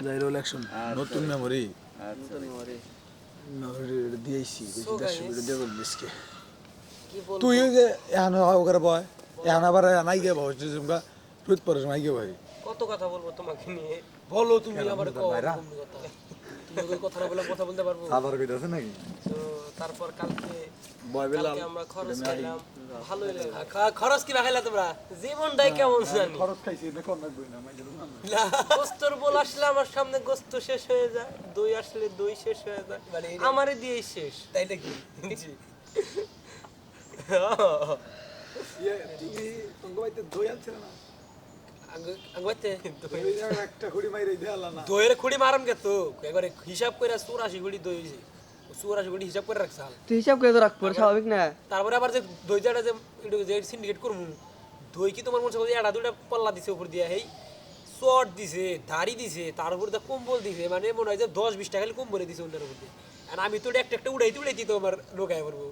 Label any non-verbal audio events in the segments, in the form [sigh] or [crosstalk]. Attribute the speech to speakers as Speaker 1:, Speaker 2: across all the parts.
Speaker 1: Gyro election নতুন memory
Speaker 2: আচ্ছা।
Speaker 1: Memory দিয়েছি দেড়শো ভিডিও দেবো মিসকে তুই যে এখন ওখানে বয় এখন আবার নাই গে বয় তোমরা রোদ পরে নাই গে ভাই
Speaker 3: কত কথা বলব তোমাকে নিয়ে? বলো তুমি আমার
Speaker 1: কেন,
Speaker 3: তুমি কথা না বলে কথা বলতে পারব।
Speaker 1: আবার কইতাছে নাকি?
Speaker 3: তো তারপর কালকে আমরা খরচ খাইলাম। ভালোই খরচ কি খাইলা তোমরা? জীবনটাই কেমন জানি।
Speaker 1: খরচ খাইছি এটা না মাইজে
Speaker 3: না, গোস্তর বল আসলে আমার সামনে গোস্ত শেষ হয়ে যায়। দই আসলে দই শেষ হয়ে যায়। আমারে দিয়েই শেষ। তাই নাকি
Speaker 1: ইয়ে তুমি তোমাকে বাইতে দই আনছিল না? ওই যে একটা খুঁড়ি মাইরে দেয়ালা না।
Speaker 3: দইয়ের খুঁড়ি মারাম কে তো। একবারে হিসাব করে চুরাশি খুঁড়ি দই হয়েছে চুরাশি খুঁড়ি হিসাব করে রাখছে হাল।
Speaker 2: তুই হিসাব করে তো রাখব স্বাভাবিক না?
Speaker 3: তারপরে আবার যে দই জাটা যে যে সিন্ডিকেট করব দই কি তোমার মনে হচ্ছে এটা দুইটা পাল্লা দিছে উপর দিয়া হেই? চট দিছে দাড়ি দিছে তার উপর দিয়ে কম্বল দিছে মানে মনে হয় যে দশ বিশ টাকা কম্বলে দিছে অন্যের উপর দিয়ে। আর আমি তো একটা একটা উড়াইতে উড়াইতে তো আমার লোকায় পড়ব।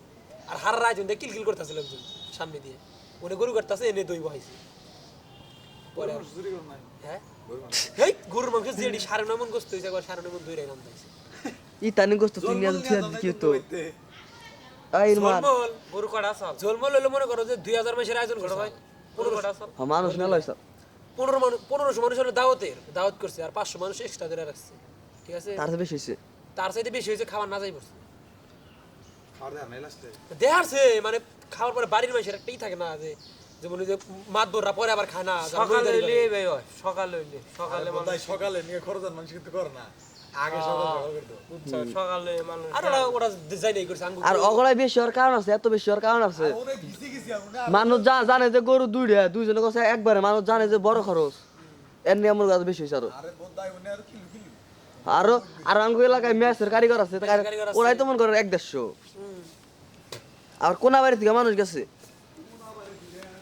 Speaker 3: আর হার রায় কিল কিল করতেছিল একজন সামনে দিয়ে। উনি গরু কাটতেছে এনে দই বহাইছে। পরে হ্যাঁ? গরুর মাংস যেটি সাড়ে নয় মন গোস্ত হয়েছে একবার সাড়ে নয় মন দই রাখলাম
Speaker 2: ই তানি গোস্ত তুই নিয়ে তুই কি তো। আই মার।
Speaker 3: গরু কাটা চাল ঝোলমল হলে মনে করো যে দুই হাজার মাসের আয়োজন করা হয় পনেরো কাটা চাল
Speaker 2: হ্যাঁ, মানুষ না লইছ
Speaker 3: পনেরো মানুষ পনেরোশো মানুষ হলো দাওয়াতের। দাওয়াত করছে আর পাঁচশো মানুষ এক্সট্রা করে রাখছে। ঠিক আছে?
Speaker 2: তার চেয়ে বেশি হইছে।
Speaker 3: তার চাইতে বেশি হয়েছে খাবার না যাই পড়ছে।
Speaker 1: খাওয়ার দেয়া নাই লাস্টে
Speaker 3: দেখাচ্ছে মানে খাওয়ার পরে বাড়ির মানুষের একটাই থাকে না যে যেমন যে মাতবররা পরে আবার খায় না
Speaker 4: সকালে সকালে সকালে মানুষ
Speaker 1: সকালে নিয়ে খরচ মানুষ কিন্তু করে না।
Speaker 3: আর
Speaker 2: অগলায় বেশি হওয়ার কারণ আছে এত বেশি হওয়ার কারণ আছে। মানুষ জা- জানে যে গরু দুইটা দুইজনের কাছে একবারে মানুষ জানে যে বড় খরচ। এর নিয়ে আমার কাছে বেশি হয়েছে আরও।
Speaker 1: আরে আর কিলু কিলু।
Speaker 2: আরও আর আঙ্গু এলাকায় ম্যাচের কারিগর আছে। ওরাই তো মনে করে এক দেড়শো। আর কোনা বাড়ি থেকে মানুষ গেছে।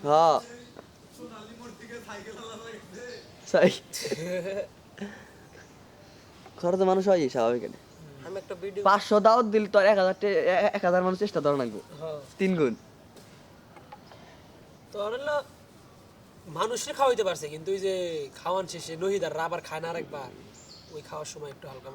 Speaker 2: হ্যাঁ। [laughs] খরচে মানুষ হয় স্বাভাবিক পাঁচশো দাও দিল তো এক হাজার এক হাজার মানুষ চেষ্টা ধরে নাকবো। তিন গুণ।
Speaker 3: তো হলো মানুষে খাওয়াইতে পারছে কিন্তু ওই যে খাওয়ান শেষে নহিদার রাবার খায় না আরেকবার। ওই খাওয়ার সময় একটু হালকা